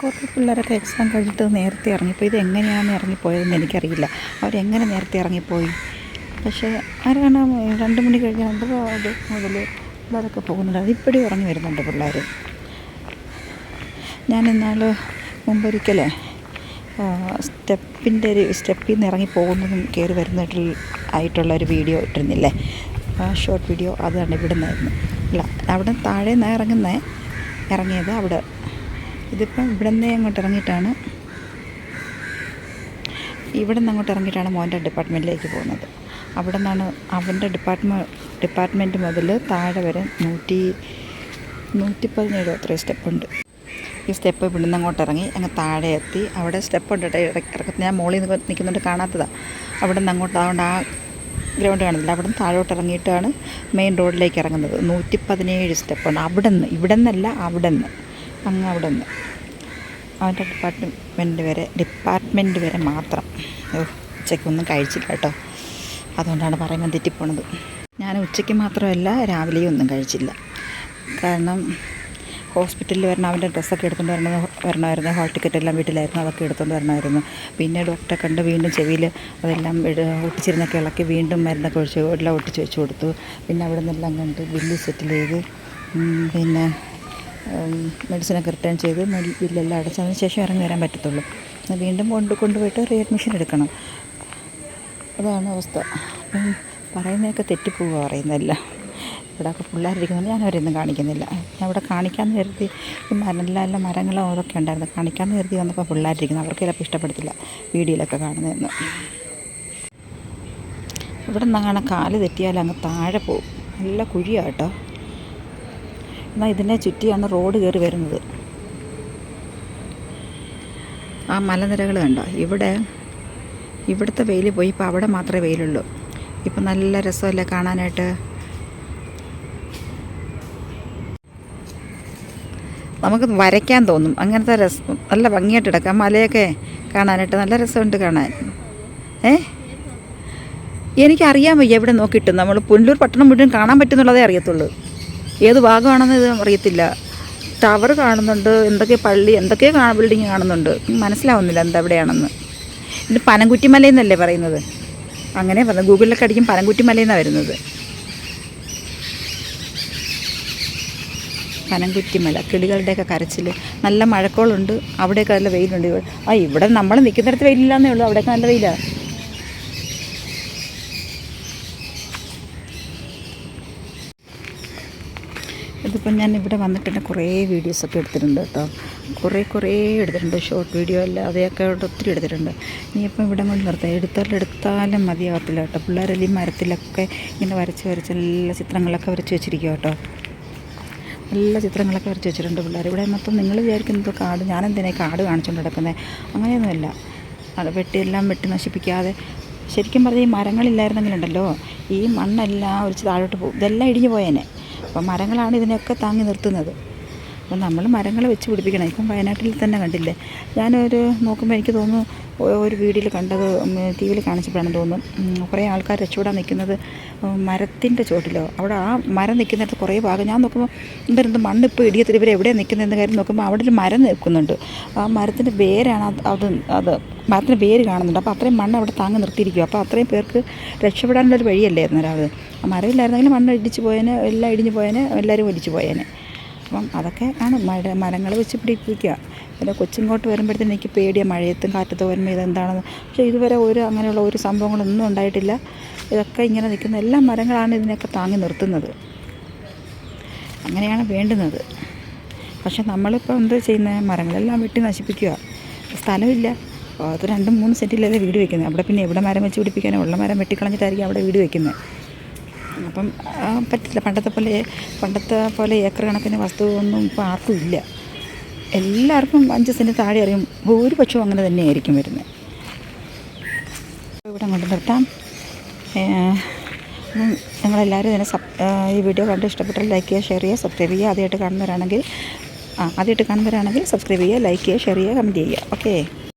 കുറേ പിള്ളേരൊക്കെ എക്സാം കഴിഞ്ഞിട്ട് നേരത്തെ ഇറങ്ങിപ്പോയി ഇത് എങ്ങനെയാണ് ഇറങ്ങിപ്പോയതെന്ന് എനിക്കറിയില്ല. അവരെങ്ങനെ നേരത്തെ ഇറങ്ങിപ്പോയി? പക്ഷേ ആരാണ് രണ്ട് മണി കഴിഞ്ഞ് രണ്ടര അത് മുതൽ പിള്ളേരൊക്കെ പോകുന്നുണ്ട്. അതിപ്പോഴും ഇറങ്ങി വരുന്നുണ്ട് പിള്ളേർ ഞാൻ എന്നാൽ മുമ്പൊരിക്കലേ സ്റ്റെപ്പിന്റെ ഒരു സ്റ്റെപ്പിൽ നിന്ന് ഇറങ്ങി പോകുന്നതും കയറി വരുന്നതായിട്ടുള്ള ആയിട്ടുള്ള ഒരു വീഡിയോ ഇട്ടിരുന്നില്ലേ? ആ ഷോർട്ട് വീഡിയോ അതാണ് ഇവിടെ നിന്നായിരുന്നു അല്ല അവിടെ താഴെ നിന്നാണ് ഇറങ്ങുന്നത് ഇറങ്ങിയത് അവിടെ. ഇതിപ്പം ഇവിടെ നിന്നേ അങ്ങോട്ട് ഇറങ്ങിയിട്ടാണ് ഇവിടെ നിന്ന് അങ്ങോട്ട് ഇറങ്ങിയിട്ടാണ് മോന്റെ ഡിപ്പാർട്ട്മെന്റിലേക്ക് പോകുന്നത്. അവിടെ നിന്നാണ് അവന്റെ ഡിപ്പാർട്ട്മെ ഡിപ്പാർട്ട്മെന്റ് മുതൽ താഴെ വരെ നൂറ്റി നൂറ്റി പതിനേഴോ അത്രയും സ്റ്റെപ്പുണ്ട്. ഈ സ്റ്റെപ്പ് ഇവിടെ നിന്ന് അങ്ങോട്ട് ഇറങ്ങി അങ്ങ് താഴെ എത്തി. അവിടെ സ്റ്റെപ്പുണ്ട് കേട്ടോ ഇടയ്ക്ക് ഞാൻ മുകളിൽ നിന്ന് നിൽക്കുന്നുണ്ട് കാണാത്തതാണ് അവിടെ നിന്ന് അങ്ങോട്ട് അതുകൊണ്ട് ആ ഗ്രൗണ്ട് കാണുന്നില്ല. അവിടെ നിന്ന് താഴോട്ട് ഇറങ്ങിയിട്ടാണ് മെയിൻ റോഡിലേക്ക് ഇറങ്ങുന്നത്. നൂറ്റി പതിനേഴ് സ്റ്റെപ്പുണ്ട്. അവിടെ നിന്ന് ഇവിടെ നിന്നല്ല അവിടെ നിന്ന് അങ്ങ് അവിടെ നിന്ന്. അവന്റെ ഡിപ്പാർട്ട്മെന്റ് വരെ ഡിപ്പാർട്ട്മെന്റ് വരെ മാത്രം. ഉച്ചയ്ക്ക് ഉച്ചയ്ക്കൊന്നും കഴിച്ചില്ല കേട്ടോ. അതുകൊണ്ടാണ് പറയുമ്പോൾ തെറ്റിപ്പോണത്. ഞാൻ ഉച്ചയ്ക്ക് മാത്രമല്ല രാവിലെയും ഒന്നും കഴിച്ചില്ല. കാരണം ഹോസ്പിറ്റലിൽ വരണം അവന്റെ ഡ്രസ്സൊക്കെ എടുത്തുകൊണ്ട് വരണം വരണമായിരുന്നു. ഹോൾ ടിക്കറ്റ് എല്ലാം വീട്ടിലായിരുന്നു അതൊക്കെ എടുത്തുകൊണ്ട് വരണമായിരുന്നു. പിന്നെ ഡോക്ടറെ കണ്ട് വീണ്ടും ചെവിയിൽ അതെല്ലാം ഒട്ടിച്ചിരുന്നൊക്കെ ഇളക്കി വീണ്ടും മരുന്നൊക്കെ ഒഴിച്ച് എല്ലാം ഒട്ടിച്ച് വെച്ച് കൊടുത്തു. പിന്നെ അവിടെ നിന്നെല്ലാം കണ്ട് ബില്ല് സെറ്റിൽ ചെയ്ത് പിന്നെ മെഡിസിനൊക്കെ റിട്ടേൺ ചെയ്ത് ബില്ലെല്ലാം അടച്ച് അതിന് ശേഷം ഇറങ്ങി വരാൻ പറ്റത്തുള്ളൂ. വീണ്ടും കൊണ്ട് കൊണ്ടുപോയിട്ട് റീ അഡ്മിഷൻ എടുക്കണം. അതാണ് അവസ്ഥ. അപ്പം പറയുന്നതൊക്കെ തെറ്റിപ്പോവുക പറയുന്നതല്ല. ഇവിടെയൊക്കെ പിള്ളേരിരിക്കുന്നത് ഞാൻ അവരൊന്നും കാണിക്കുന്നില്ല. ഞാൻ ഇവിടെ കാണിക്കാമെന്ന് കരുതി ഈ മരങ്ങളിലെല്ലാം മരങ്ങളോ അതൊക്കെ ഉണ്ടായിരുന്നു. കാണിക്കാമെന്ന് കരുതി വന്നപ്പോൾ പിള്ളേരിരിക്കുന്നു. അവർക്ക് ചിലപ്പോൾ ഇഷ്ടപ്പെടത്തില്ല വീഡിയോയിലൊക്കെ കാണുന്നതെന്ന്. ഇവിടെ നിന്നങ്ങനെ കാൽ തെറ്റിയാൽ അങ്ങ് താഴെ പോകും. നല്ല കുഴിയാണ് കേട്ടോ. എന്നാൽ ഇതിനെ ചുറ്റിയാണ് റോഡ് കയറി വരുന്നത്. ആ മലനിരകൾ കണ്ടോ? ഇവിടെ ഇവിടുത്തെ വെയിൽ പോയി ഇപ്പോൾ അവിടെ മാത്രമേ വെയിലുള്ളൂ. ഇപ്പം നല്ല രസമല്ലേ കാണാനായിട്ട്? നമുക്ക് വരയ്ക്കാൻ തോന്നും. അങ്ങനത്തെ രസം നല്ല ഭംഗിയായിട്ട് എടുക്കാം മലയൊക്കെ കാണാനായിട്ട് നല്ല രസമുണ്ട് കാണാൻ. ഏ? എനിക്കറിയാൻ വയ്യ എവിടെ നോക്കിയിട്ട്. നമ്മൾ പുനലൂർ പട്ടണം മുഴുവൻ കാണാൻ പറ്റുന്നുള്ളതേ അറിയത്തുള്ളൂ. ഏത് ഭാഗമാണെന്ന് ഇത് അറിയത്തില്ല. ടവർ കാണുന്നുണ്ട് എന്തൊക്കെ പള്ളി എന്തൊക്കെ കാണാൻ ബിൽഡിങ് കാണുന്നുണ്ട്. മനസ്സിലാവുന്നില്ല എന്താ എവിടെയാണെന്ന് ഇത് പനംകുറ്റിമലയെന്നല്ലേ പറയുന്നത്? അങ്ങനെ പറഞ്ഞു ഗൂഗിളിലൊക്കെ അടിക്കും പനംകുറ്റിമലയെന്നാണ് വരുന്നത്. പനംകുറ്റിമല കിളികളുടെയൊക്കെ കരച്ചിൽ നല്ല മഴക്കോളുണ്ട് അവിടെയൊക്കെ നല്ല വെയിലുണ്ട്. ആ ഇവിടെ നമ്മൾ നിൽക്കുന്നിടത്ത് വെയിലില്ലാന്നേ ഉള്ളൂ അവിടെയൊക്കെ നല്ല വെയിലാണ് ഇതിപ്പം ഞാൻ ഇവിടെ വന്നിട്ട് തന്നെ കുറേ വീഡിയോസൊക്കെ എടുത്തിട്ടുണ്ട് കേട്ടോ. കുറേ കുറേ എടുത്തിട്ടുണ്ട്. ഷോർട്ട് വീഡിയോ അല്ല അതൊക്കെ ഒത്തിരി എടുത്തിട്ടുണ്ട്. ഇനിയിപ്പം ഇവിടെ കൊണ്ട് നിർത്താം. എടുത്താലും എടുത്താലും മതിയാവത്തില്ല കേട്ടോ. പിള്ളേരെല്ലാം മരത്തിലൊക്കെ ഇങ്ങനെ വരച്ച് വരച്ച് നല്ല ചിത്രങ്ങളൊക്കെ വരച്ച് വെച്ചിരിക്കുക കേട്ടോ. നല്ല ചിത്രങ്ങളൊക്കെ വരച്ച് വെച്ചിട്ടുണ്ട് പിള്ളേർ ഇവിടെ മൊത്തം നിങ്ങൾ വിചാരിക്കുന്നത് കാട് ഞാനെന്തിനാ കാട് കാണിച്ചുകൊണ്ട് നടക്കുന്നത് അങ്ങനെയൊന്നുമല്ല. അത് വെട്ടിയെല്ലാം വെട്ടി നശിപ്പിക്കാതെ. ശരിക്കും പറഞ്ഞാൽ ഈ മരങ്ങളില്ലായിരുന്നെങ്കിലുണ്ടല്ലോ. ഈ മണ്ണെല്ലാം ഒരു താഴോട്ട് പോകും ഇതെല്ലാം ഇടിഞ്ഞു പോയേനെ. അപ്പം മരങ്ങളാണ് ഇതിനെയൊക്കെ താങ്ങി നിർത്തുന്നത്. അപ്പം നമ്മൾ മരങ്ങൾ വെച്ച് പിടിപ്പിക്കണം. ഇപ്പം വയനാട്ടിൽ തന്നെ കണ്ടില്ലേ? ഞാനൊരു നോക്കുമ്പോൾ എനിക്ക് തോന്നുന്നു ഒരു വീഡിയോയിൽ കണ്ടത് ടി വിയിൽ കാണിച്ചപ്പോഴാണ് തോന്നുന്നു. കുറേ ആൾക്കാർ രക്ഷപ്പെടാൻ നിൽക്കുന്നത് മരത്തിന്റെ ചോട്ടിലോ അവിടെ ആ മരം നിൽക്കുന്നിടത്ത് കുറേ ഭാഗം. ഞാൻ നോക്കുമ്പോൾ ഇവരെന്ത് മണ്ണ് ഇപ്പോൾ ഇടിയത്തിൽ ഇവർ എവിടെയാണ് നിൽക്കുന്നതെന്ന് കാര്യം നോക്കുമ്പോൾ അവിടെ ഒരു മരം നിൽക്കുന്നുണ്ട്. ആ മരത്തിന്റെ വേരാണ് അത് അത് മരത്തിന്റെ വേര് കാണുന്നുണ്ട്. അപ്പോൾ അത്രയും മണ്ണ് അവിടെ താങ്ങി നിർത്തിയിരിക്കും അപ്പോൾ അത്രയും പേർക്ക് രക്ഷപ്പെടാനുള്ളൊരു വഴിയല്ലേ അന്നേരം അത് മരമില്ലായിരുന്നെങ്കിൽ മണ്ണ് ഇടിച്ച് പോയേനെ എല്ലാം ഇടിഞ്ഞു പോയേനെ എല്ലാവരും ഒലിച്ച് പോയേനെ. അപ്പം അതൊക്കെ ആണ് മഴ മരങ്ങൾ വെച്ച് പിടിപ്പിക്കുക. പിന്നെ കൊച്ചിങ്ങോട്ട് വരുമ്പോഴത്തേന് എനിക്ക് പേടിയാണ് മഴയത്തും കാറ്റത്ത് വരുമ്പോൾ ഇതെന്താണെന്ന്. പക്ഷേ ഇതുവരെ ഒരു അങ്ങനെയുള്ള ഒരു സംഭവങ്ങളൊന്നും ഉണ്ടായിട്ടില്ല. ഇതൊക്കെ ഇങ്ങനെ നിൽക്കുന്ന എല്ലാ മരങ്ങളാണ് ഇതിനെയൊക്കെ താങ്ങി നിർത്തുന്നത്. അങ്ങനെയാണ് വേണ്ടുന്നത്. പക്ഷെ നമ്മളിപ്പോൾ എന്താ ചെയ്യുന്നത് മരങ്ങളെല്ലാം വെട്ടി നശിപ്പിക്കുക. സ്ഥലമില്ല അത് രണ്ടും മൂന്ന് സെന്റിലല്ലേ വീട് വെക്കുന്നത് അവിടെ പിന്നെ എവിടെ മരം വെച്ച് പിടിപ്പിക്കാനോ? ഉള്ള മരം വെട്ടിക്കളഞ്ഞിട്ടായിരിക്കും അവിടെ വീട് വെക്കുന്നത് അപ്പം പറ്റില്ല പണ്ടത്തെ പോലെ പണ്ടത്തെ പോലെ ഏക്കർ കണക്കിന് വസ്തു ഒന്നും ഇപ്പോൾ ആർക്കും ഇല്ല. എല്ലാവർക്കും അഞ്ച് സെന്റ് താഴെ അറിയും. ഭൂരിപക്ഷവും അങ്ങനെ തന്നെയായിരിക്കും വരുന്നത്. ഇവിടെ അങ്ങോട്ട് നിർത്താം. നിങ്ങളെല്ലാവരും ഇതിനെ സബ് ഈ വീഡിയോ കണ്ട് ഇഷ്ടപ്പെട്ടാൽ ലൈക്ക് ചെയ്യുക ഷെയർ ചെയ്യുക സബ്സ്ക്രൈബ് ചെയ്യുക ആദ്യമായിട്ട് കാണുന്നവരാണെങ്കിൽ ആ ആദ്യമായിട്ട് കാണുന്നവരാണെങ്കിൽ സബ്സ്ക്രൈബ് ചെയ്യുക ലൈക്ക് ചെയ്യുക ഷെയർ ചെയ്യുക കമന്റ് ചെയ്യുക. ഓക്കെ.